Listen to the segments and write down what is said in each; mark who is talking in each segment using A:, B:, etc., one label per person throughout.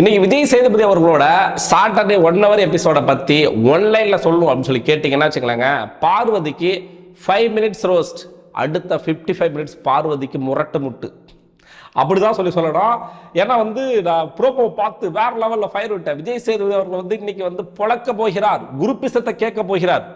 A: இன்னைக்கு விஜய் சேதுபதி அவர்களோட Saturday one hour எபிசோட பத்தி ஒன்லைன்ல சொல்லணும் அப்படின்னு சொல்லி கேட்டீங்கன்னா வச்சுக்கலாங்க பார்வதிக்கு ஃபைவ் மினிட்ஸ் ரோஸ்ட் அடுத்த ஃபிஃப்டி ஃபைவ் மினிட்ஸ் பார்வதிக்கு முரட்டு முட்டு. அப்படிதான் சொல்லி சொல்லணும். ஏன்னா வந்து நான் ப்ரோமோ பார்த்து வேற லெவலில் ஃபயர் விட்டேன். விஜய் சேதுபதி அவர்கள் வந்து இன்னைக்கு வந்து பொழக்க போகிறார். குருப்பிசத்தை கேட்க போகிறார்.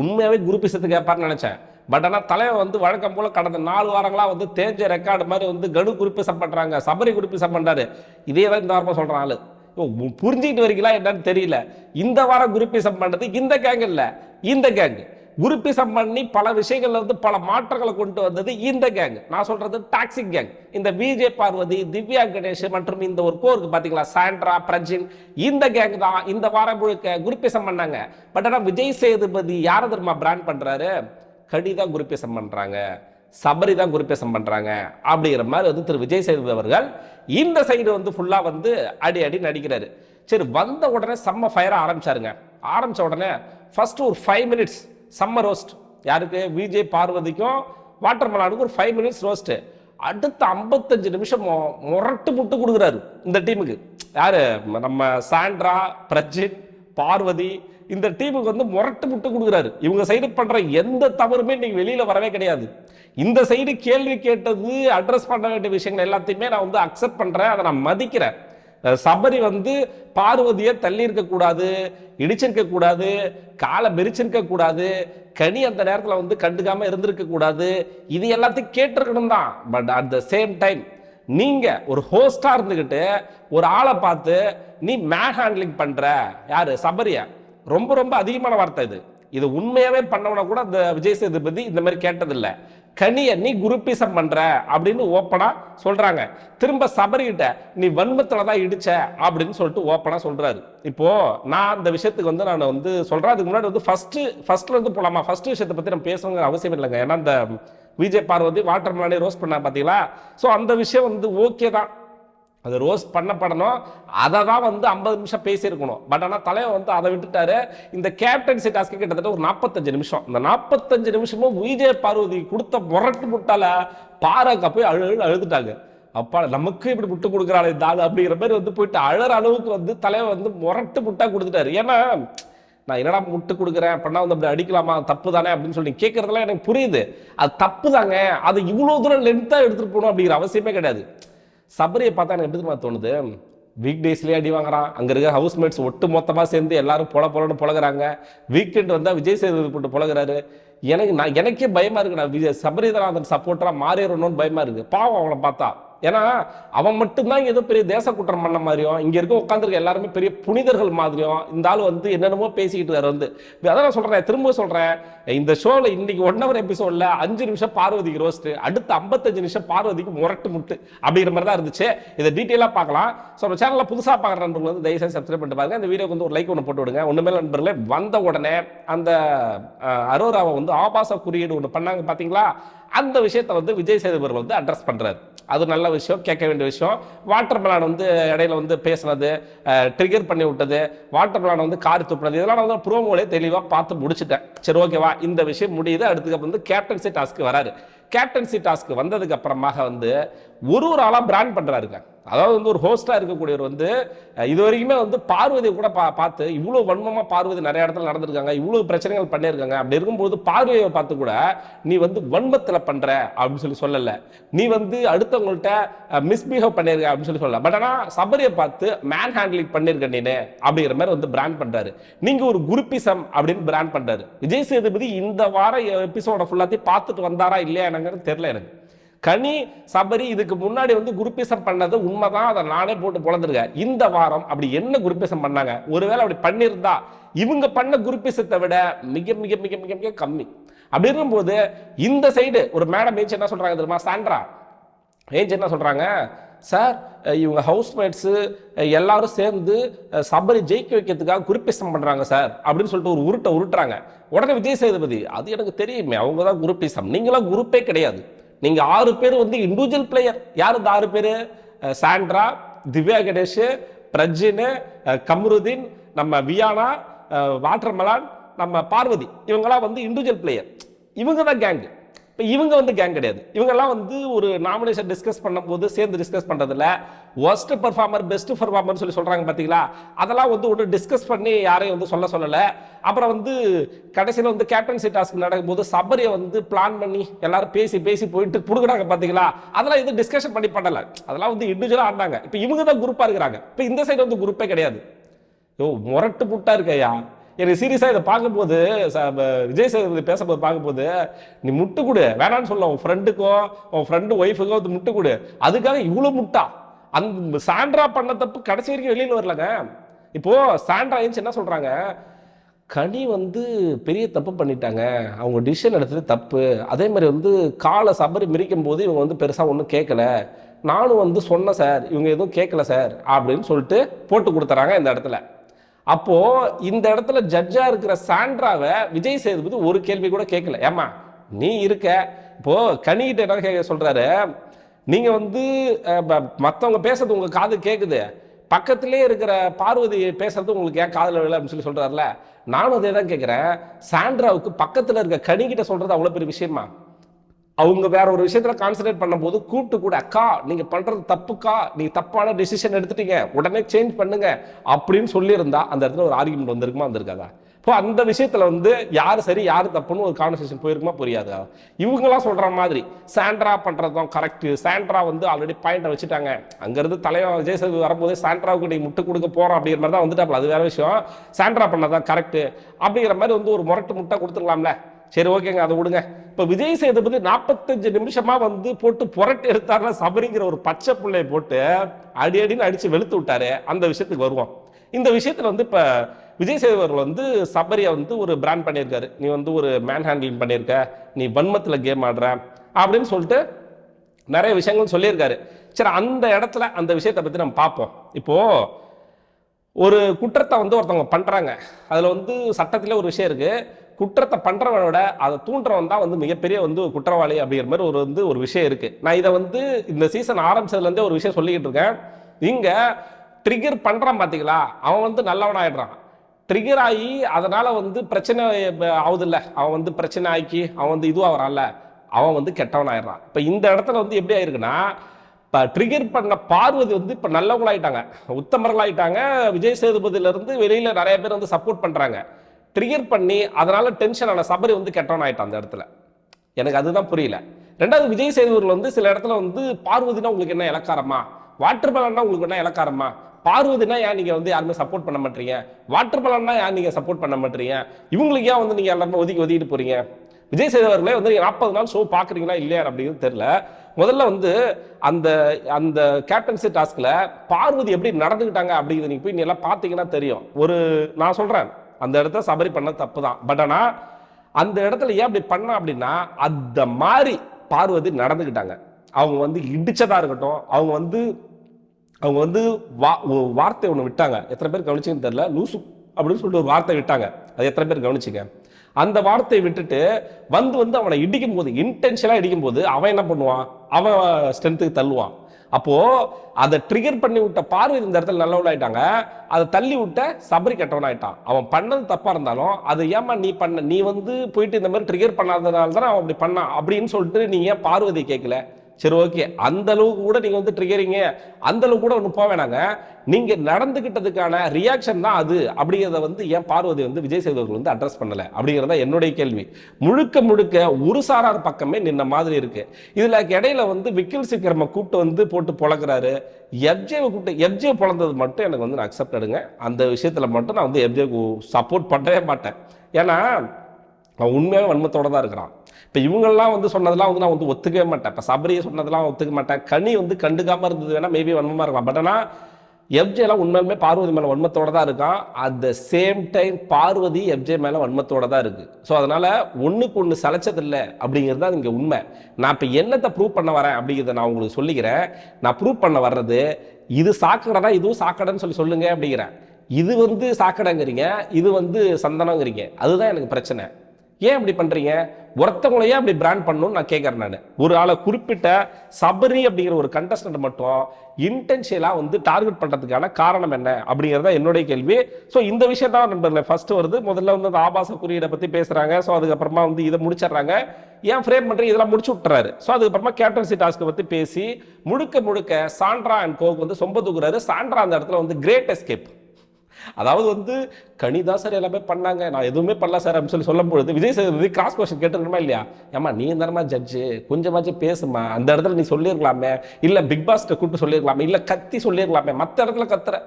A: உண்மையாகவே குருப்பிசத்தை கேட்பார்னு நினைச்சேன். பட் ஆனால் தலைவன் வந்து வழக்கம் போல் கடந்த நாலு வாரங்களாக வந்து தேஞ்ச ரெக்கார்டு மாதிரி வந்து கடு குறிப்பு பண்றாங்க சபரி குறிப்பு பண்றாரு. இதே தான் இந்த வாரமாக சொல்றான் ஆளு. ஓ, புரிஞ்சுக்கிட்டு வரீங்களா என்னன்னு தெரியல. இந்த வாரம் குருப்பிசம் பண்ணது இந்த கேங் இல்ல இந்த கேங் குருப்பிசம் பண்ணி பல விஷயங்கள்ல வந்து பல மாற்றங்களை கொண்டு வந்தது இந்த கேங் நான் சொல்றது டாக்ஸிக் கேங் இந்த விஜய் பார்வதி திவ்யா கணேஷ் மற்றும் இந்த ஒரு கோருக்கு பாத்தீங்களா? சாண்ட்ரா பிரஜின் இந்த கேங் தான் இந்த வாரம் முழுக்க குருப்பிசம் பண்ணாங்க. பட் ஆனா விஜய் சேதுபதி யாரை தெரியுமா பிராண்ட் பண்றாரு? கடி தான் குருப்பிசம் பண்ணுறாங்க சபரி தான் குருப்பேசம் பண்ணுறாங்க அப்படிங்கிற மாதிரி வந்து திரு விஜய் சேதுபதி அவர்கள் இந்த சைடு வந்து ஃபுல்லாக வந்து அடி அடி நடிக்கிறாரு. சரி வந்த உடனே செம்ம ஃபயராக ஆரம்பிச்சாருங்க. ஆரம்பிச்ச உடனே ஃபஸ்ட்டு ஒரு ஃபைவ் மினிட்ஸ் செம்ம ரோஸ்ட் யாருக்கு? விஜய் பார்வதிக்கும் வாட்டர் மலானுக்கு ஒரு ஃபைவ் மினிட்ஸ் ரோஸ்ட்டு அடுத்த ஐம்பத்தஞ்சு நிமிஷம் மொ- முரட்டு முட்டு கொடுக்குறாரு இந்த டீமுக்கு யார்? நம்ம சாண்ட்ரா பிரஜித் பார்வதி இந்த டீமுக்கு வந்து முரட்டு முட்டு கொடுக்குறாரு. இவங்க சைடு பண்ணுற எந்த தவறுமே இன்னைக்கு வெளியில் வரவே கிடையாது. இந்த சைடு கேள்வி கேட்டது அட்ரஸ் பண்ண வேண்டிய விஷயங்கள் எல்லாத்தையுமே நான் வந்து அக்செப்ட் பண்ணுறேன் அதை நான் மதிக்கிறேன். சபரி வந்து பார்வதியை தள்ளி இருக்கக்கூடாது இடிச்சிருக்க கூடாது காலை மெரிச்சிருக்க கூடாது கனி அந்த நேரத்தில் வந்து கண்டுக்காம இருந்திருக்க கூடாது. இது எல்லாத்தையும் கேட்டிருக்கணும் தான். But at the same time நீங்க ஒரு ஹோஸ்டா இருந்துகிட்டு ஒரு ஆளை பார்த்து நீ மேன் ஹேண்ட்லிங் பண்ற. யாரு? சபரியா? ரொம்ப ரொம்ப அதிகமான வார்த்தை இது. இது உண்மையாவே பண்ணவன கூட இந்த விஜய் சேதுபதி இந்த மாதிரி கேட்டதில்லை. கனியை நீ குருப்பீசம் பண்ற அப்படின்னு ஓப்பனா சொல்றாங்க. திரும்ப சபரிகிட்ட நீ வன்மத்துல தான் இடிச்ச அப்படின்னு சொல்லிட்டு ஓப்பனா சொல்றாரு. இப்போ நான் அந்த விஷயத்துக்கு வந்து நான் வந்து சொல்றேன். அதுக்கு முன்னாடி வந்து ஃபர்ஸ்ட் ஃபர்ஸ்ட்ல இருந்து போலாமா? ஃபர்ஸ்ட் விஷயத்தை பத்தி நம்ம பேசணுங்கிற அவசியம் இல்லைங்க. ஏன்னா அந்த விஜய் பார்வதி வாட்டர் மலானே ரோஸ் பண்ணா பாத்தீங்களா? ஸோ அந்த விஷயம் வந்து ஓகே தான். அது ரோஸ் பண்ணப்படணும் அதை தான் வந்து ஐம்பது நிமிஷம் பேசியிருக்கணும். பட் ஆனால் தலைவர் வந்து அதை விட்டுட்டாரு. இந்த கேப்டன்சி டாஸ்க்கு கிட்டத்தட்ட ஒரு நாற்பத்தஞ்சு நிமிஷம். இந்த நாற்பத்தஞ்சு நிமிஷமும் விஜய பார்வதி கொடுத்த முரட்டு முட்டால பாராக்க போய் அழு அழு அழுதுட்டாங்க. அப்பா நமக்கு இப்படி முட்டு கொடுக்குறாள் இந்த ஆள் அப்படிங்கிற மாதிரி வந்து போயிட்டு அழற அளவுக்கு வந்து தலைவர் வந்து முரட்டு முட்டா கொடுத்துட்டாரு. ஏன்னா நான் என்னடா முட்டு கொடுக்குறேன்? அப்படின்னா வந்து அப்படி அடிக்கலாமா? தப்பு தானே அப்படின்னு சொல்லி கேட்குறதுலாம் எனக்கு புரியுது. அது தப்பு தாங்க அது இவ்வளோ தூரம் லென்த்தாக எடுத்துகிட்டு போகணும் அப்படிங்கிற அவசியமே கிடையாது. சபரியை பார்த்தா எனக்கு எப்படி தெரியுமா தோணுது? வீக் டேஸ்லேயே அடி வாங்குறான். அங்கே இருக்க ஹவுஸ்மேட்ஸ் ஒட்டு மொத்தமாக சேர்ந்து எல்லாரும் பொல பொலன்னு புழகிறாங்க வீக்கெண்ட் வந்தால் விஜய் சேதுபதி போட்டு புழகிறாரு எனக்கு நான் எனக்கே பயமாக இருக்கு நான் விஜய் சபரிதநாதன் சப்போர்ட்டராக மாறிடணும்னு பயமாக இருக்குது பாவம் அவங்கள பார்த்தா. ஏன்னா அவன் மட்டும்தான் ஏதோ பெரிய தேச குற்றம் பண்ண மாதிரியும் இங்க இருக்க உட்காந்துருக்க எல்லாருமே பெரிய புனிதர்கள் மாதிரியும் இந்த ஆள் வந்து என்னென்னமோ பேசிக்கிட்டு இருக்காரு வந்து. அதான் நான் சொல்றேன் திரும்ப சொல்றேன். இந்த ஷோவில் இன்னைக்கு ஒன் ஹவர் எபிசோட்ல அஞ்சு நிமிஷம் பார்வதிக்கு ரோஸ்ட் அடுத்த ஐம்பத்தஞ்சு நிமிஷம் பார்வதிக்கு முரட்டு முட்டு அப்படிங்கிற மாதிரி தான் இருந்துச்சு. இதை டீட்டெயிலாக பார்க்கலாம். ஸோ நம்ம சேனலில் புதுசாக பார்க்குற நண்பர்கள் வந்து தயவுசெய்து சப்ஸ்கிரைப் பண்ணிட்டு பாருங்க. இந்த வீடியோக்கு வந்து ஒரு லைக் ஒன்று போட்டு விடுங்க. ஒன்றுமே நண்பர்களே வந்த உடனே அந்த அரோராவை வந்து ஆபாச குறியீடு ஒன்று பண்ணாங்க பார்த்தீங்களா அந்த விஷயத்தை வந்து விஜய் சேதுபதி வந்து அட்ரஸ் பண்ணுறாரு அது நல்ல விஷயம் கேட்க வேண்டிய விஷயம். வாட்டர் மெலான் வந்து இடையில வந்து பேசுனது ட்ரிகர் பண்ணி விட்டது வாட்டர் மெலான் வந்து காரி துப்புனது இதெல்லாம் நான் வந்து ப்ரோமோலே தெளிவாக பார்த்து முடிச்சுட்டேன். சரி ஓகேவா இந்த விஷயம் முடியுது. அடுத்துக்கு வந்து கேப்டன்சி டாஸ்க்கு வராரு. கேப்டன்சி டாஸ்க்கு வந்ததுக்கு அப்புறமாக வந்து ஒரு ஒரு ஆளாக பிராண்ட் பண்ணுறாருங்க அதாவது வந்து ஒரு ஹோஸ்டாக இருக்கக்கூடியவர் வந்து இது வரைக்குமே வந்து பார்வதியை கூட பா பார்த்து இவ்வளோ வன்மமாக பார்வதி நிறைய இடத்துல நடந்திருக்காங்க இவ்வளோ பிரச்சனைகள் பண்ணியிருக்காங்க அப்படி இருக்கும்போது பார்வையை பார்த்து கூட நீ வந்து வன்மத்தில் பண்ணுற அப்படின்னு சொல்லி சொல்லலை. நீ வந்து அடுத்தவங்கள்ட்ட மிஸ்பிஹேவ் பண்ணியிருக்க அப்படின்னு சொல்லி சொல்லலை. பட் ஆனால் சபரியை பார்த்து மேன் ஹேண்ட்லிங் பண்ணியிருக்க நீனு அப்படிங்கிற மாதிரி வந்து பிராண்ட் பண்ணுறாரு நீங்கள் ஒரு குருப்பிசம் அப்படின்னு பிராண்ட் பண்ணுறாரு விஜய் சேதுபதி இந்த வார எபிசோட ஃபுல்லாத்தையும் பார்த்துட்டு வந்தாரா இல்லையா என்னங்கிறது தெரில எனக்கு. கனி சபரி இதுக்கு முன்னாடி வந்து குருப்பிசம் பண்ணது உண்மைதான். அதை நானே போட்டு பொழந்துருக்கேன். இந்த வாரம் அப்படி என்ன குருப்பிசம் பண்ணாங்க? ஒருவேளை அப்படி பண்ணியிருந்தா இவங்க பண்ண குருப்பிசத்தை விட மிக மிக மிக மிக மிக கம்மி. அப்படி இருக்கும்போது இந்த சைடு ஒரு மேடம் ஏச்சு என்ன சொல்றாங்க தெரியுமா? சாண்ட்ரா ஏஞ்சி என்ன சொல்றாங்க? சார் இவங்க ஹவுஸ்மேட்ஸு எல்லாரும் சேர்ந்து சபரி ஜெயிக்க வைக்கிறதுக்காக குருப்பிசம் பண்ணுறாங்க சார். அப்படின்னு சொல்லிட்டு ஒரு உருட்டை உருட்டுறாங்க. உடனே விஜய் சேதுபதி அது எனக்கு தெரியுமே அவங்க தான் குருப்பிசம் நீங்களாம் குரூப்பே கிடையாது. நீங்க ஆறு பேர் வந்து இண்டிவிஜுவல் பிளேயர் யார் இந்த ஆறு பேர்? சாண்ட்ரா திவ்யா கணேஷ் பிரஜின் அஹ், கம்ருதீன் நம்ம வியானா வாட்டர்மலான் நம்ம பார்வதி. இவங்கெல்லாம் வந்து இண்டிவிஜுவல் பிளேயர் இவங்க தான் கேங்கு இப்போ இவங்க வந்து கேங் கிடையாது. இவங்கெல்லாம் வந்து ஒரு நாமினேஷன் டிஸ்கஸ் பண்ணும்போது சேர்ந்து டிஸ்கஸ் பண்ணுறதில்ல ஒர்ஸ்ட் பர்ஃபார்மர் பெஸ்ட் பர்ஃபார்மர் சொல்லி சொல்கிறாங்க பார்த்தீங்களா அதெல்லாம் வந்து ஒன்று டிஸ்கஸ் பண்ணி யாரையும் வந்து சொல்ல சொல்லலை. அப்புறம் வந்து கடைசியில் வந்து கேப்டன்சி டாஸ்க் நடக்கும்போது சபரியை வந்து பிளான் பண்ணி எல்லாரும் பேசி பேசி போயிட்டு கொடுக்குறாங்க பார்த்தீங்களா அதெல்லாம் எதுவும் டிஸ்கஷன் பண்ணி பண்ணலை. அதெல்லாம் வந்து இண்டிவிஜுவலாக ஆடினாங்க. இப்போ இவங்க தான் குரூப்பாக இருக்கிறாங்க. இப்போ இந்த சைடு வந்து குரூப்பே கிடையாது. ஓ முரட்டு புட்டா இருக்கையா எனக்கு சீரியஸாக இதை பார்க்கும்போது ச- விஜய் சேதுபதி பேசும்போது பார்க்கும்போது நீ முட்டு கொடு. வேணான்னு சொல்ல உன் ஃப்ரெண்டுக்கோ உன் ஃப்ரெண்டு ஒய்ஃபுக்கோ வந்து முட்டு கொடு. அதுக்காக இவ்வளோ முட்டா. அந்த சாண்ட்ரா பண்ண தப்பு கடைசி வரைக்கும் வெளியில் வரலங்க. இப்போ சாண்ட்ரா ஏஞ்சி என்ன சொல்கிறாங்க கனி வந்து பெரிய தப்பு பண்ணிட்டாங்க. அவங்க டிசிஷன் எடுத்தது தப்பு. அதே மாதிரி வந்து காலை சபரி மிரிக்கும் போது இவங்க வந்து பெருசாக ஒன்றும் கேட்கல நானும் வந்து சொன்னேன் சார் இவங்க எதுவும் கேட்கல சார் அப்படின்னு சொல்லிட்டு போட்டு கொடுத்துறாங்க இந்த இடத்துல. அப்போ இந்த இடத்துல ஜட்ஜா இருக்கிற சாண்ட்ராவை விஜய் சேதுபதி ஒரு கேள்வி கூட கேட்கல. ஏமா நீ இருக்க. இப்போ கனிகிட்ட என்ன கேட்க சொல்றாரு? நீங்க வந்து மற்றவங்க ப- பேசுறது உங்க காது கேட்குது பக்கத்திலே இருக்கிற பார்வதி பேசுறது உங்களுக்கு ஏன் காதல விழல அப்படின்னு சொல்லி சொல்றாருல. நானும் அதே தான் கேட்குறேன் சாண்ட்ராவுக்கு பக்கத்தில் இருக்க கனிகிட்ட சொல்றது அவ்வளோ பெரிய விஷயமா? அவங்க வேற ஒரு விஷயத்துல கான்சென்ட்ரேட் பண்ணும்போது கூப்பிட்டு கூட அக்கா நீங்க பண்றது தப்புக்கா? நீங்க தப்பான டெசிஷன் எடுத்துட்டீங்க. உடனே சேஞ்ச் பண்ணுங்க. அப்படின்னு சொல்லியிருந்தா அந்த இடத்துல ஒரு ஆர்குமெண்ட் வந்திருக்குமா? வந்திருக்காதா? இப்போ அந்த விஷயத்துல வந்து யார் சரி யார் தப்புன்னு ஒரு கான்வர்சேஷன் போயிருக்குமா? புரியாது? இவங்கெல்லாம் சொல்ற மாதிரி சாண்ட்ரா பண்றதும் கரெக்ட் சாண்ட்ரா வந்து ஆல்ரெடி பாயிண்ட வச்சுட்டாங்க. அங்கிருந்து தலைவன் விஜய் சேதுபதி வரும்போது சாண்ட்ராவுக்கு நீ முட்டு கொடுக்க போறோம் அப்படிங்கிற மாதிரி தான் வந்துட்டாப்ல அது வேற விஷயம். சாண்ட்ரா பண்ணதான் கரெக்ட் அப்படிங்கிற மாதிரி வந்து ஒரு முரட்டு முட்டை கொடுத்துடலாம்ல. சரி ஓகேங்க அதை விடுங்க. இப்போ விஜய் சேதுபதி நாற்பத்தஞ்சு நிமிஷமா வந்து போட்டு புரட்டு எடுத்தார்ல சபரிங்கிற ஒரு பச்சை பிள்ளையை போட்டு அடி அடின்னு அடிச்சு வெளுத்து விட்டாரு. அந்த விஷயத்துக்கு வருவோம். இந்த விஷயத்துல வந்து இப்ப விஜய் சேதுபதி வந்து சபரியை வந்து ஒரு பிராண்ட் பண்ணியிருக்காரு. நீ வந்து ஒரு மேன் ஹேண்ட்லிங் பண்ணியிருக்க. நீ வன்மத்தில் கேம் ஆடுற அப்படின்னு சொல்லிட்டு நிறைய விஷயங்கள் சொல்லியிருக்காரு. சரி அந்த இடத்துல அந்த விஷயத்தை பத்தி நம்ம பார்ப்போம். இப்போ ஒரு குற்றத்தை வந்து ஒருத்தவங்க பண்றாங்க. அதுல வந்து சட்டத்திலே ஒரு விஷயம் இருக்கு. குற்றத்தை பண்றவனோட அதை தூண்டுறவன் தான் வந்து மிகப்பெரிய வந்து குற்றவாளி அப்படிங்கிற மாதிரி ஒரு வந்து ஒரு விஷயம் இருக்கு. நான் இதை வந்து இந்த சீசன் ஆரம்பிச்சதுலேருந்தே ஒரு விஷயம் சொல்லிக்கிட்டு இருக்கேன். இங்கே ட்ரிகர் பண்ணுறான் பார்த்தீங்களா அவன் வந்து நல்லவனாயிடுறான். ட்ரிகர் ஆகி அதனால் வந்து பிரச்சனை ஆகுதில்ல. அவன் வந்து பிரச்சனை ஆக்கி அவன் வந்து இதுவாகிறான்ல. அவன் வந்து கெட்டவன் ஆயிடுறான் இப்போ இந்த இடத்துல வந்து எப்படி ஆயிருக்குன்னா இப்போ ட்ரிகர் பண்ண பார்வதி வந்து இப்போ நல்லவங்களாயிட்டாங்க. உத்தமர்களாயிட்டாங்க. விஜய் சேதுபதியிலேருந்து வெளியில் நிறைய பேர் வந்து சப்போர்ட் பண்ணுறாங்க ட்ரிகர் பண்ணி அதனால டென்ஷன் ஆன சபரி வந்து கெட்டவன் ஆயிட்டான் அந்த இடத்துல. எனக்கு அதுதான் புரியல. ரெண்டாவது விஜய் சேதுவர்கள் வந்து சில இடத்துல வந்து பார்வதினா உங்களுக்கு என்ன இலக்காரமா? வாட்டர் பலன்னா உங்களுக்கு என்ன இலக்காரமா? பார்வதினா ஏன் நீங்கள் வந்து யாருமே சப்போர்ட் பண்ண மாட்டீங்க? வாட்டர் பலன்னா ஏன் நீங்கள் சப்போர்ட் பண்ண மாட்டீங்க? இவங்களுக்கு ஏன் வந்து நீங்கள் எல்லாருமே ஒதுக்கி ஒதுக்கிட்டு போறீங்க? விஜய் சேதுவர்களே வந்து நாற்பது நாள் ஷோ பார்க்குறீங்களா இல்லையா அப்படிங்கிறது தெரில முதல்ல வந்து அந்த அந்த கேப்டன்சி டாஸ்கில் பார்வதி எப்படி நடந்துக்கிட்டாங்க அப்படிங்கிறது நீங்கள் போய் நீ எல்லாம் பார்த்தீங்கன்னா தெரியும். ஒரு நான் சொல்கிறேன் அந்த இடத்த சபரி பண்ண தப்பு தான் பட் ஆனால் அந்த இடத்துல ஏன் அப்படி பண்ணா அப்படின்னா அந்த மாதிரி பார்வதி நடந்துக்கிட்டாங்க. அவங்க வந்து இடிச்சதாக இருக்கட்டும் அவங்க வந்து அவங்க வந்து வா வார்த்தை ஒன்று விட்டாங்க. எத்தனை பேர் கவனிச்சுன்னு தெரில லூசு அப்படின்னு சொல்லிட்டு ஒரு வார்த்தை விட்டாங்க. அது எத்தனை பேர் கவனிச்சிங்க அந்த வார்த்தையை விட்டுட்டு வந்து வந்து அவனை இடிக்கும் போது இன்டென்ஷனாக இடிக்கும் போது அவன் என்ன பண்ணுவான்? அவன் ஸ்ட்ரென்த்துக்கு தள்ளுவான். அப்போ அதை ட்ரிகர் பண்ணி விட்ட பார்வதி இந்த இடத்துல நல்லவனாயிட்டாங்க. அதை தள்ளி விட்ட சபரி கெட்டவனாயிட்டான். அவன் பண்ணது தப்பா இருந்தாலும் அது ஏமா நீ பண்ண நீ வந்து போயிட்டு இந்த மாதிரி ட்ரிகர் பண்ணாதனால தானே அவன் அப்படி பண்ணான் அப்படின்னு சொல்லிட்டு நீ ஏன் பார்வதி கேட்கல? சரி ஓகே. அந்த அளவுக்கு கூட நீங்க வந்து ட்ரிகரிங்க அந்த அளவுக்கு கூட ஒன்று போக வேணாங்க. நீங்க நடந்துகிட்டதுக்கான ரியாக்ஷன் தான் அது அப்படிங்கிறத வந்து ஏன் பார்வதி வந்து விஜய் சேதுவர்கள் வந்து அட்ரஸ் பண்ணல? அப்படிங்கிறத என்னுடைய கேள்வி. முழுக்க முழுக்க ஒரு சாரார் பக்கமே நின்ன மாதிரி இருக்கு. இதுல இடையில வந்து விக்கில் சிக்கிரம கூப்பிட்டு வந்து போட்டு பொழக்கிறாரு எஃப்ஜேவை கூப்பிட்டு எஃப்ஜே பிறந்தது மட்டும் எனக்கு வந்து நான் அக்செப்ட் எடுங்க. அந்த விஷயத்துல மட்டும் நான் வந்து எஃப்ஜேக்கு சப்போர்ட் பண்ணவே மாட்டேன். ஏன்னா அவன் உண்மையாக வன்மத்தோட தான் இருக்கிறான். இப்போ இவங்கெல்லாம் வந்து சொன்னதெல்லாம் வந்து நான் வந்து ஒத்துக்கவே மாட்டேன். இப்போ சபரியை சொன்னதெல்லாம் ஒத்துக்க மாட்டேன். கனி வந்து கண்டுக்காமல் இருந்தது வேணால் மேபி வன்மமாக இருக்கலாம். பட் ஆனால் எஃப்ஜே எல்லாம் உண்மையுமே பார்வதி மேலே வன்மத்தோட தான் இருக்கான். At the same time Parvathi FJ மேலே வன்மத்தோட தான் இருக்குது ஸோ அதனால் ஒன்றுக்கு ஒன்று சளைச்சதில்லை அப்படிங்கிறது தான் இங்கே உண்மை. நான் இப்போ என்னத்தை ப்ரூவ் பண்ண வரேன் அப்படிங்கிறத நான் உங்களுக்கு சொல்லிக்கிறேன். நான் ப்ரூவ் பண்ண வர்றது இது சாக்கடைனா இதுவும் சாக்கடைன்னு சொல்லி சொல்லுங்கள் அப்படிங்கிறேன். இது வந்து சாக்கடைங்கிறீங்க இது வந்து சந்தனங்கிறீங்க அதுதான் எனக்கு பிரச்சனை. ஏன் இப்படி பண்றீங்க? ஒருத்தவங்களையே அப்படி பிராண்ட் பண்ணணும்னு நான் கேட்கறேன் நான். ஒரு ஆளை குறிப்பிட்ட சபரி அப்படிங்கிற ஒரு கண்டஸ்டன்ட் மட்டும் இன்டென்ஷியலாக வந்து டார்கெட் பண்ணுறதுக்கான காரணம் என்ன? அப்படிங்கிறத என்னுடைய கேள்வி. ஸோ இந்த விஷயம் தான் நண்பர்களே ஃபர்ஸ்ட் வருது. முதல்ல வந்து அந்த ஆபாச குறியீடை பற்றி பேசுகிறாங்க ஸோ அதுக்கப்புறமா வந்து இதை முடிச்சிடுறாங்க. ஏன் ஃப்ரேம் பண்ணுறீங்க இதெல்லாம் முடிச்சு விட்டுறாரு. ஸோ அதுக்கப்புறமா கேப்டன்சி டாஸ்க்கை பற்றி பேசி முழுக்க முழுக்க சாண்ட்ரா அண்ட் கோக் வந்து சொம்ப தூக்குறாரு. சாண்ட்ரா அந்த இடத்துல வந்து கிரேட் எஸ்கேப் அதாவது வந்து கனி தான் சார் எல்லாமே பண்ணாங்க. நான் எதுவுமே பண்ணல சார் அப்படின்னு சொல்லி சொல்லும் பொழுது விஜய் சேதுபதி கிராஸ் கொஸ்டின் கேட்டுருக்கணுமா இல்லையா? ஏமா நீ தானமா ஜட்ஜு கொஞ்சமாச்சும் பேசுமா அந்த இடத்துல நீ சொல்லியிருக்கலாமே. இல்லை பிக் பாஸ்ட்டை கூப்பிட்டு சொல்லியிருக்கலாமே. இல்லை கத்தி சொல்லியிருக்கலாமே. மற்ற இடத்துல கத்துற.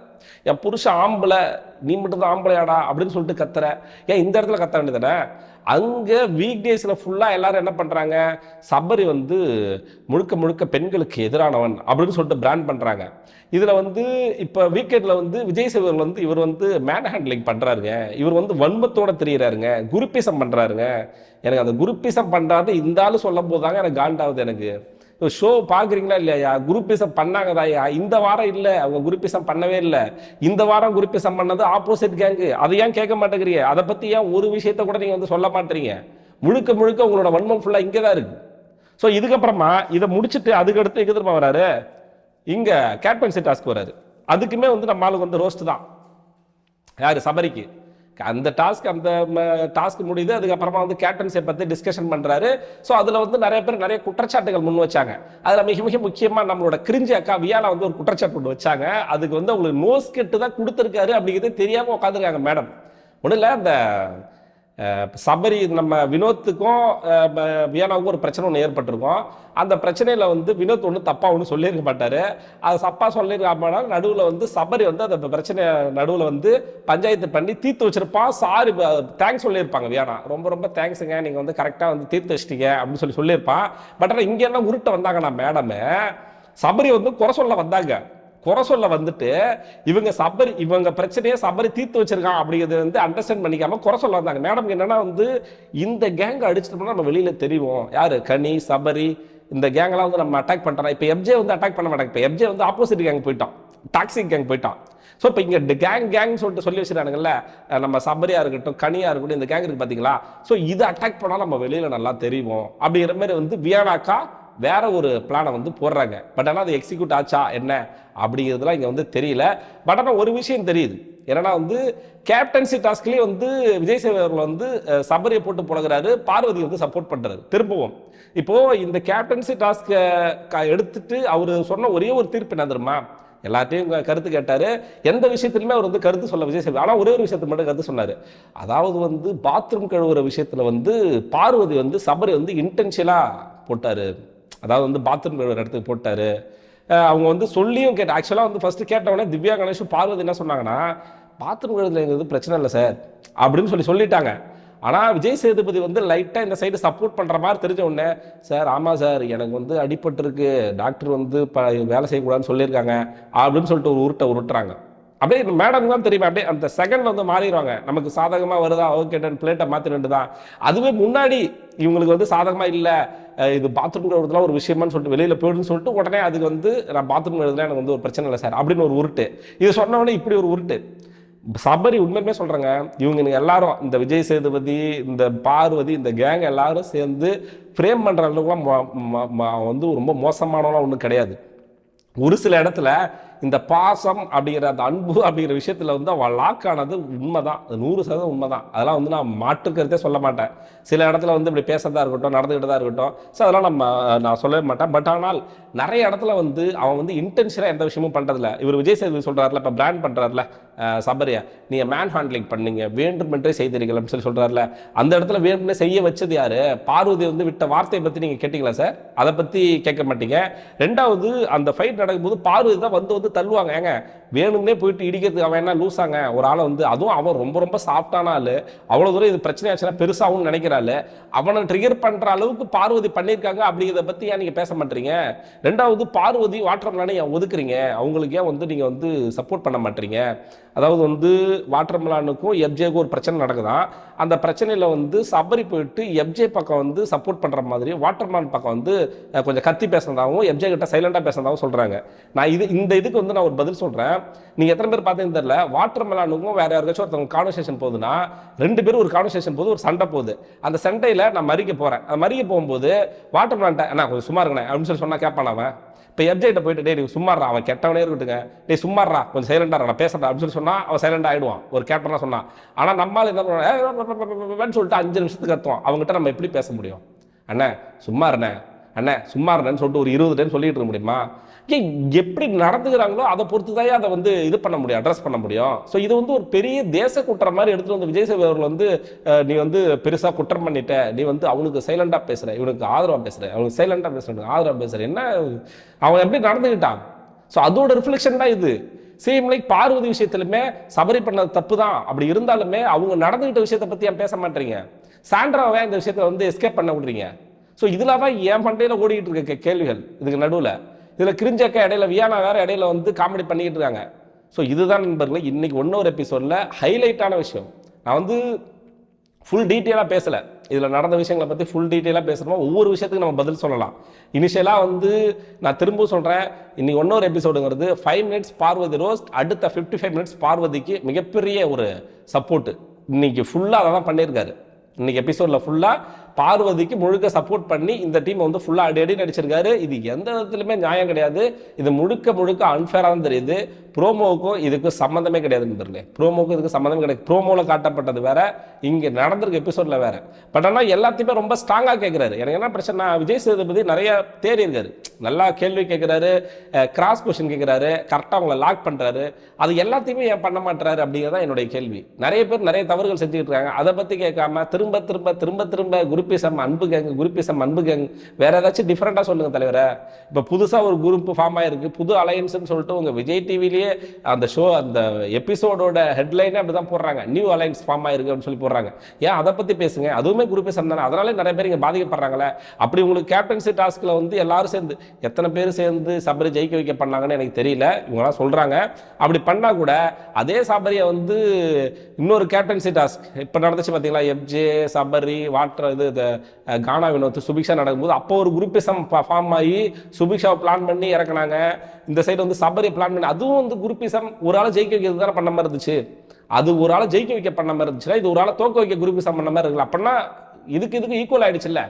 A: என் புருஷன் ஆம்பளை நீ மட்டும் தான் ஆம்பளையாடா அப்படின்னு சொல்லிட்டு கத்துற. ஏன் இந்த இடத்துல கத்த வேண்டியதானே அங்கே வீக் டேஸில் ஃபுல்லாக எல்லாரும் என்ன பண்ணுறாங்க சபரி வந்து முழுக்க முழுக்க பெண்களுக்கு எதிரானவன் அப்படின்னு சொல்லிட்டு பிராண்ட் பண்ணுறாங்க இதில் வந்து இப்போ வீக்கெண்டில் வந்து விஜய் சேவர்கள் வந்து இவர் வந்து மேன் ஹேண்ட்லிங் பண்ணுறாருங்க இவர் வந்து வன்மத்தோடு தெரியுறாருங்க. குருப்பீசம் பண்ணுறாருங்க எனக்கு அந்த குருப்பீசம் பண்ணுறாரு இந்த ஆளு சொல்லும் போது தாங்க எனக்கு காண்டாவது எனக்கு. ஷோ பார்க்குறீங்களா இல்லையா? குரூப்பிசம் பண்ணாங்கதாயா இந்த வாரம் இல்லை. அவங்க குரூப்பிசம் பண்ணவே இல்லை. இந்த வாரம் குரூப்பிசம் பண்ணது ஆப்போசிட் கேங்கு அதை ஏன் கேட்க மாட்டேங்கிறீங்க? அதை பற்றி ஏன் ஒரு விஷயத்த கூட நீங்கள் வந்து சொல்ல மாட்டீங்க முழுக்க முழுக்க உங்களோட வன்மம் ஃபுல்லாக இங்கே தான் இருக்கு. ஸோ இதுக்கப்புறமா இதை முடிச்சுட்டு அதுக்கடுத்து எங்கே திரும்ப வராரு? இங்கே கேப்டன்சி டாஸ்க் வராரு அதுக்குமே வந்து நம்ம ஆளுக்கு வந்து ரோஸ்ட் தான். யார்? சபரிக்கு. அந்த டாஸ்க் அந்த டாஸ்க் முடியுது அதுக்கப்புறமா வந்து கேப்டன்சியை பற்றி டிஸ்கஷன் பண்ணுறாரு ஸோ அதில் வந்து நிறைய பேர் நிறைய குற்றச்சாட்டுகள் முன் வச்சாங்க. அதில் மிக மிக முக்கியமாக நம்மளோட கிரிஞ்சி அக்கா வியால வந்து ஒரு குற்றச்சாட்டு ஒன்று வச்சாங்க. அதுக்கு வந்து அவங்களுக்கு நோஸ் கெட்டு தான் கொடுத்துருக்காரு அப்படிங்கிறதே தெரியாமல் உட்காந்துருக்காங்க மேடம். ஒன்றும் இல்லை அந்த சபரி நம்ம வினோத்துக்கும் வியானாவுக்கும் ஒரு பிரச்சனை ஒன்று ஏற்பட்டிருக்கும். அந்த பிரச்சனையில் வந்து வினோத் ஒன்று தப்பாக ஒன்று சொல்லியிருக்க மாட்டார். அது தப்பாக சொல்லியிருக்காமனா நடுவில் வந்து சபரி வந்து அந்த பிரச்சனை நடுவில் வந்து பஞ்சாயத்து பண்ணி தீர்த்து வச்சிருப்பான். சாரி தேங்க்ஸ் சொல்லியிருப்பாங்க வியானா. ரொம்ப ரொம்ப தேங்க்ஸுங்க நீங்கள் வந்து கரெக்டாக வந்து தீர்த்து வச்சிட்டீங்க அப்படின்னு சொல்லி சொல்லியிருப்பான். பட் ஆனால் இங்கே என்ன உருட்ட வந்தாங்கன்னா மேடமு சபரி வந்து குறை சொல்ல வந்தாங்க. குறை சொல்ல வந்துட்டு இவங்க சபரி இவங்க பிரச்சனையை சபரி தீர்த்து வச்சிருக்கான் அப்படிங்கிறது வந்து அண்டர்ஸ்டாண்ட் பண்ணிக்காம குறை சொல்ல வந்தாங்க. மேடம் என்னன்னா வந்து இந்த கேங் அடிச்சிட்டோம்னா நம்ம வெளியில தெரியும் யாரு? கனி சபரி இந்த கேங்கெல்லாம் வந்து நம்ம அட்டாக் பண்ணுறோம் இப்போ எப்ஜே வந்து அட்டாக் பண்ண மாட்டாங்க. இப்போ எப்ஜே வந்து ஆப்போசிட் கேங் போயிட்டான். டாக்ஸிக் கேங் போயிட்டான். ஸோ இப்போ இங்கே கேங் கேங் சொல்லிட்டு சொல்லி வச்சுருக்கானுங்கல்ல நம்ம சபரியாக இருக்கட்டும் கனியாக இருக்கட்டும் இந்த கேங் இருக்கு பார்த்தீங்களா ஸோ இது அட்டாக் பண்ணால் நம்ம வெளியில் நல்லா தெரியும் அப்படிங்கிற மாதிரி வந்து வியானாக்கா வேற ஒரு பிளானை வந்து போடுறாங்க. பட் ஆனால் அது எக்ஸிக்யூட் ஆச்சா? என்ன? அப்படிங்கிறதுலாம் இங்கே வந்து தெரியல. பட் ஆனால் ஒரு விஷயம் தெரியுது. ஏன்னா வந்து கேப்டன்சி டாஸ்க்லேயே வந்து விஜய் சேவை அவர்கள் வந்து சபரியை போட்டு போடுகிறாரு பார்வதி வந்து சப்போர்ட் பண்ணுறாரு திரும்பவும். இப்போது இந்த கேப்டன்சி டாஸ்க்கை எடுத்துட்டு அவர் சொன்ன ஒரே ஒரு தீர்ப்பு என்ன தெரியுமா? எல்லாத்தையும் கருத்து கேட்டார். எந்த விஷயத்துலையுமே அவர் வந்து கருத்து சொல்ல விஜய் சேவை ஆனால் ஒரே ஒரு விஷயத்தை மட்டும் கருத்து சொன்னார். அதாவது வந்து பாத்ரூம் கழுவுற விஷயத்தில் வந்து பார்வதி வந்து சபரி வந்து இன்டென்ஷியலாக போட்டார். அதாவது வந்து பாத்ரூம் கழுவுற இடத்துக்கு போட்டார். அவங்க வந்து சொல்லியும் கேட்ட ஆக்சுவலாக வந்து ஃபஸ்ட்டு கேட்டவொடனே திவ்யா கணேஷும் பார்வதி என்ன சொன்னாங்கன்னா பாத்ரூம் கழுதுலங்கிறது பிரச்சனை இல்லை சார் அப்படின்னு சொல்லி சொல்லிட்டாங்க. ஆனால் விஜய் சேதுபதி வந்து லைட்டாக இந்த சைடு சப்போர்ட் பண்ணுற மாதிரி தெரிஞ்ச உடனே சார் ஆமாம் சார் எனக்கு வந்து அடிபட்டிருக்கு. டாக்டர் வந்து ப வேலை செய்யக்கூடாதுன்னு சொல்லியிருக்காங்க அப்படின்னு சொல்லிட்டு ஒரு உருட்டை உருட்டுறாங்க. அப்படியே மேடம் தான் தெரியுமா? அப்படியே அந்த செகண்ட் வந்து மாறிடுவாங்க. நமக்கு சாதகமாக வருதா? ஓகே பிளேட்டை மாத்திட்டு தான். அதுவே முன்னாடி இவங்களுக்கு வந்து சாதகமாக இல்லை. இது பாத்ரூம் கழுவுறதுலாம் ஒரு விஷயமான்னு சொல்லிட்டு வெளியில் போயிடுன்னு சொல்லிட்டு உடனே அதுக்கு வந்து நான் பாத்ரூம் கழுவுறதுல எனக்கு வந்து ஒரு பிரச்சனை இல்லை சார் அப்படின்னு ஒரு உருட்டு. இது சொன்ன உடனே இப்படி ஒரு உருட்டு. சபரி உண்மையுமே சொல்கிறாங்க இவங்க எல்லாரும் இந்த விஜய் சேதுபதி இந்த பார்வதி இந்த கேங் எல்லாரும் சேர்ந்து ஃப்ரேம் பண்ணுற அளவுக்குலாம் ம- வந்து ரொம்ப மோசமானவங்களாம் ஒன்றும் கிடையாது. ஒரு சில இடத்துல இந்த பாசம் அப்படிங்கிற அந்த அன்பு அப்படிங்கிற விஷயத்தில் வந்து அவள் லாக்கானது உண்மை தான் அது நூறு சதவீதம் உண்மைதான். அதெல்லாம் வந்து நான் மாற்றுக்கிறதே சொல்ல மாட்டேன். சில இடத்துல வந்து இப்படி பேசுறதா இருக்கட்டும் நடந்துக்கிட்டதாக தான் இருக்கட்டும் ஸோ அதெல்லாம் நம்ம நான் சொல்லவே மாட்டேன். பட் ஆனால் நிறைய இடத்துல வந்து அவன் வந்து இன்டென்ஷனாக எந்த விஷயமும் பண்ணுறதில்ல இவர் விஜய் சேதுபதி சொல்றாருல இப்போ பிராண்ட் பண்ணுறாருல சபரியா நீங்கள் மேன் ஹேண்ட்லிங் பண்ணீங்க வேண்டுமென்றே செய்தீர்கள் அப்படின்னு சொல்லி சொல்கிறாருல அந்த இடத்துல வேண்டுமென்றே செய்ய வச்சது யார்? பார்வதி வந்து விட்ட வார்த்தையை பற்றி நீங்கள் கேட்டிங்களா சார் அதை பற்றி கேட்க மாட்டீங்க. ரெண்டாவது அந்த ஃபைட் நடக்கும்போது பார்வதி தான் வந்து வந்து தள்ளுவாங்க. ஏங்க வேணும்னே போயிட்டு இடிக்கிறதுக்கு அவன் என்ன லூசாங்க? ஒரு ஆளை வந்து அதுவும் அவன் ரொம்ப ரொம்ப சாஃப்டான ஆள். அவ்வளோ தூரம் இது பிரச்சனை ஆச்சுன்னா பெருசாகவும் நினைக்கிறாள் அவனை ட்ரிகர் பண்ற அளவுக்கு பார்வதி பண்ணியிருக்காங்க அப்படிங்கிறத பத்தி ஏன் நீங்க பேச மாட்டீங்க? ரெண்டாவது பார்வதி வாட்டர் மிலானை ஏன் ஒதுக்குறீங்க? அவங்களுக்கு ஏன் வந்து நீங்க வந்து சப்போர்ட் பண்ண மாட்டீங்க? அதாவது வந்து வாட்டர் மிலானுக்கும் எஃப்ஜேக்கும் ஒரு பிரச்சனை நடக்குதான் அந்த பிரச்சனையில வந்து சபரி போயிட்டு எஃப்ஜே பக்கம் வந்து சப்போர்ட் பண்ற மாதிரி வாட்டர் மிலான் பக்கம் வந்து கொஞ்சம் கத்தி பேசுனதாகவும் எஃப்ஜே கிட்ட சைலண்டாக பேசுனதாகவும் சொல்றாங்க. நான் இது இந்த இதுக்கு வந்து நான் ஒரு பதில் சொல்கிறேன் நீங்கள் எத்தனை பேர் பார்த்தீங்கன்னு தெரியல வாட்டர் மெலானுக்கும் வேறு யாருக்காச்சும் ஒருத்தவங்க கான்வர்சேஷன் போகுதுன்னா ரெண்டு பேரும் ஒரு கான்வர்சேஷன் போது ஒரு சண்டை போகுது. அந்த சண்டையில் நான் மறிக்க போகிறேன் அந்த மறிக்க போகும்போது வாட்டர் மெலான்ட்ட அண்ணா கொஞ்சம் சும்மா இருக்கணே அப்படின்னு சொல்லி சொன்னால் கேட்பான் அவன்? இப்போ எப்ஜெக்ட்டை போயிட்டு டே நீ சும்மாறா அவன் கெட்டவனே இருக்கட்டுங்க. டே சும்மாறா கொஞ்சம் சைலண்டாக நான் பேசுறேன் அப்படின்னு சொல்லி சொன்னால் அவன் சைலண்ட் ஆகிடுவான் ஒரு கேப்டனாக சொன்னான் ஆனால் நம்மால் என்ன பண்ணுவேன்? சொல்லிட்டு அஞ்சு நிமிஷத்துக்கு கத்துவான் அவங்ககிட்ட நம்ம எப்படி பேச முடியும்? அண்ணே சும்மா இருண்ணே. அண்ணே சும்மா இருந்தேன்னு சொல்லிட்டு ஒரு இருபது டைம் சொல்லிட்டு இருக்க முடியுமா? ஏன் எப்படி நடந்துக்கிறாங்களோ அதை பொறுத்து தான் அதை வந்து இது பண்ண முடியும் அட்ரஸ் பண்ண முடியும். ஸோ இது வந்து ஒரு பெரிய தேச குற்றம் மாதிரி எடுத்துகிட்டு வந்து விஜய் சேவை அவர்கள் வந்து நீ வந்து பெருசாக குற்றம் பண்ணிட்ட நீ வந்து அவனுக்கு சைலண்டாக பேசுகிற இவனுக்கு ஆதரவாக பேசுகிற அவனுக்கு சைலண்டாக பேசுற ஆதரவாக பேசுகிற என்ன? அவன் எப்படி நடந்துக்கிட்டான் ஸோ அதோட ரிஃப்ளெக்ஷன் தான் இது. சேம் லைக் பார்வதி விஷயத்திலுமே சபரி பண்ணது தப்பு தான் அப்படி இருந்தாலுமே அவங்க நடந்துகிட்ட விஷயத்தை பற்றி ஏன் பேச மாட்டீங்க? சாண்ட்ராவை இந்த விஷயத்தை வந்து எஸ்கேப் பண்ண விடுறீங்க. ஸோ இதில் தான் என் மண்டையில் ஓடிக்கிட்டு இருக்க கேள்விகள். இதுக்கு நடுவில். இதில் கிரிஞ்சக்க இடையில வியானா வேறு இடையில வந்து காமெடி பண்ணிக்கிட்டு இருக்காங்க. ஸோ இதுதான் நண்பர்களே இன்றைக்கி ஒன்றொரு எபிசோடில் ஹைலைட்டான விஷயம். நான் வந்து ஃபுல் டீட்டெயிலாக பேசலை. இதில் நடந்த விஷயங்களை பற்றி ஃபுல் டீட்டெயிலாக பேசுகிறோம் ஒவ்வொரு விஷயத்துக்கு நம்ம பதில் சொல்லலாம். இனிஷியலாக வந்து நான் திரும்ப சொல்கிறேன் இன்றைக்கி ஒன்றொரு எபிசோடுங்கிறது ஃபைவ் மினிட்ஸ் பார்வதி ரோஸ்ட் அடுத்த ஃபிஃப்டி ஃபைவ் மினிட்ஸ் பார்வதிக்கு மிகப்பெரிய ஒரு சப்போர்ட்டு இன்னைக்கு ஃபுல்லாக அதை தான் பண்ணியிருக்காரு. இன்றைக்கி எபிசோடில் ஃபுல்லாக பார்வதிக்கு முழுக்க சப்போர்ட் பண்ணி இந்த டீம் வந்து ஃபுல்லாக அடி அடி நடிச்சிருக்காரு இது எந்த விதத்துலையுமே நியாயம் கிடையாது. இது முழுக்க முழுக்க அன்ஃபேராக தான் தெரியுது. ப்ரோமோவுக்கும் இதுக்கு சம்மந்தமே கிடையாது நண்பர்களே ப்ரோமோவுக்கும் இதுக்கு சம்மந்தமே கிடையாது. ப்ரோமோவில் காட்டப்பட்டது வேற இங்கே நடந்திருக்க எபிசோடில் வேற. பட் ஆனால் எல்லாத்தையுமே ரொம்ப ஸ்ட்ராங்காக கேட்குறாரு எனக்கு என்ன பிரச்சனை விஜய் சேதுபதி நிறைய தேடி இருக்காரு. நல்லா கேள்வி கேட்குறாரு கிராஸ் கொஷின் கேட்குறாரு கரெக்டாக அவங்கள லாக் பண்ணுறாரு அது எல்லாத்தையுமே ஏன் பண்ண மாட்டுறாரு அப்படிங்கிறது தான் என்னுடைய கேள்வி. நிறைய பேர் நிறைய தவறுகள் செஞ்சுக்கிட்டு இருக்காங்க. அதை பற்றி கேட்காம திரும்ப திரும்ப திரும்ப திரும்ப குருப்பிசம் அன்பு கேங் குருப்பிசம் அன்பு கேங் வேற ஏதாச்சும் டிஃப்ரெண்ட்டாக சொல்லுங்கள் தலைவரை. இப்போ புதுசாக ஒரு குரூப் ஃபார்ம் ஆயிருக்கு. புது அலையன்ஸ்னு சொல்லிட்டு உங்கள் விஜய் டிவிலேயே அந்த ஷோ அந்த எபிசோடோட ஹெட்லைனே அப்படி தான் போடுறாங்க. நியூ அலைன்ஸ் ஃபார்ம் ஆயிருக்கு அப்படின்னு சொல்லி போடுறாங்க. ஏன் அதை பற்றி பேசுங்க? அதுவுமே குரூப்பிசம் தானே. அதனால நிறைய பேர் இங்கே பாதிக்கப்படுறாங்களே. அப்படி உங்களுக்கு கேப்டன்சி டாஸ்கில் வந்து எல்லாரும் சேர்ந்து எத்தனை பேர் சேர்ந்து சபரி ஜெயிக்க வைக்க பண்ணாங்கன்னு எனக்கு தெரியல. இவங்களாம் சொல்கிறாங்க அப்படி பண்ணால் கூட அதே சபரியை வந்து இன்னொரு கேப்டன்சி டாஸ்க் இப்போ நடந்துச்சு பார்த்தீங்களா எஃப்ஜே சபரி வாட்டர் இது கானா வினோத் சுபிக்ஷா நடக்கும்போது அப்போ ஒரு குரூப்பிசம் ஃபார்ம் ஆகி சுபிக்ஷாவை பிளான் பண்ணி இறக்குனாங்க. இந்த சைடு வந்து சபரி பிளான் பண்ணி அதுவும் வந்து குரூப்பிசம் ஒரு ஆளை ஜெயிக்க வைக்கிறது தானே பண்ண மாதிரி இருந்துச்சு? அது ஒரு ஆளை ஜெயிக்க வைக்க பண்ண மாதிரி இருந்துச்சுன்னா இது ஒரு ஆளை தோக்க வைக்க குரூப்பிசம் பண்ண மாதிரி இருக்குல்ல. அப்படின்னா இதுக்கு இதுக்கு ஈக்குவல் ஆயிடுச்சுல்ல.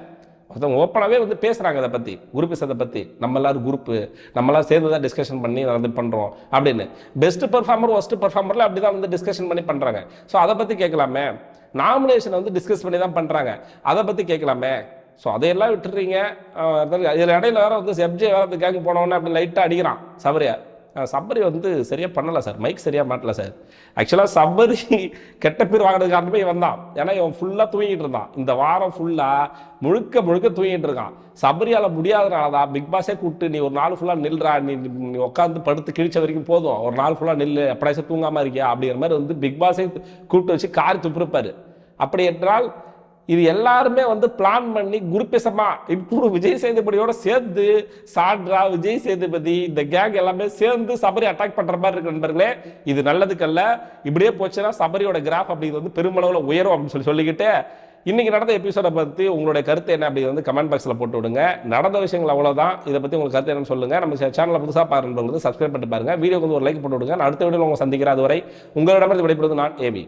A: ஒருத்தவங்க ஓப்பனாகவே வந்து பேசுகிறாங்க அதை பற்றி குரூப்பிசத்தை பற்றி நம்ம எல்லாரும் குரூப்பு நம்மளாம் சேர்ந்து தான் டிஸ்கஷன் பண்ணி நடந்து பண்ணுறோம் அப்படின்னு. பெஸ்ட் பெர்ஃபார்மர் ஒஸ்ட் பெர்ஃபார்மரில் அப்படி தான் வந்து டிஸ்கஷன் பண்ணி பண்ணுறாங்க ஸோ அதை பற்றி கேட்கலாமே? நாமினேஷனை வந்து டிஸ்கஸ் பண்ணி தான் பண்ணுறாங்க அதை பற்றி கேட்கலாமே? ஸோ அதையெல்லாம் விட்டுறீங்க. இதில் இடையில வேற வந்து எப்ஜே வேற அந்த கேங் போனவொன்னே அப்படி லைட்டாக அடிக்கிறான். சபரியா சப்பரி வந்து சரியாக பண்ணலை சார். மைக் சரியாக மாட்டல சார். ஆக்சுவலாக சப்பரி கெட்ட பேர் வாங்கினது காரணமே இவன் தான். ஏன்னா இவன் ஃபுல்லாக தூங்கிட்டு இருந்தான். இந்த வாரம் ஃபுல்லாக முழுக்க முழுக்க தூங்கிட்டு இருக்கான். சபரியால் முடியாதனால தான் பிக் பாஸே கூப்பிட்டு நீ ஒரு நாள் ஃபுல்லாக நில்றா. நீ நீ உட்காந்து படுத்து கிழிச்ச வரைக்கும் போதும். ஒரு நாள் ஃபுல்லாக நில்லு. எப்படாச்சும் தூங்காமல் இருக்கியா? அப்படிங்கிற மாதிரி வந்து பிக் பாஸே கூப்பிட்டு வச்சு கார் துப்புருப்பாரு அப்படி என்றால் இது எல்லாருமே வந்து பிளான் பண்ணி குருப்பிசமா இப்போ விஜய் சேதுபதியோட சேர்ந்து சாண்ட்ரா விஜய் சேதுபதி இந்த கேங் எல்லாமே சேர்ந்து சபரி அட்டாக் பண்ற மாதிரி இருக்கு நண்பர்களே. இது நல்லதுக்கல்ல இப்படியே போச்சுன்னா சபரியோட கிராஃப் அப்படிங்கிறது வந்து பெருமளவில் உயரும் அப்படின்னு சொல்லி சொல்லிக்கிட்டு இன்னைக்கு நடந்த எபிசோடை பத்தி உங்களுடைய கருத்து என்ன அப்படிங்கிறது வந்து கமெண்ட் பாக்ஸ்ல போட்டு விடுங்க. நடந்த விஷயங்கள் அவ்வளவுதான். இதை பத்தி உங்களுக்கு கருத்து என்னன்னு சொல்லுங்க. நம்ம சேனலை புதுசாக பாருங்க சப்ஸ்கிரைப் பண்ணிட்டு பாருங்க. வீடியோக்கு வந்து ஒரு லைக் போட்டு விடுங்க. நான் அடுத்த வீடியோ உங்களை சந்திக்கிறேன். அதுவரை உங்களிடமிருந்து விடைபெறுவது நான் ஏபி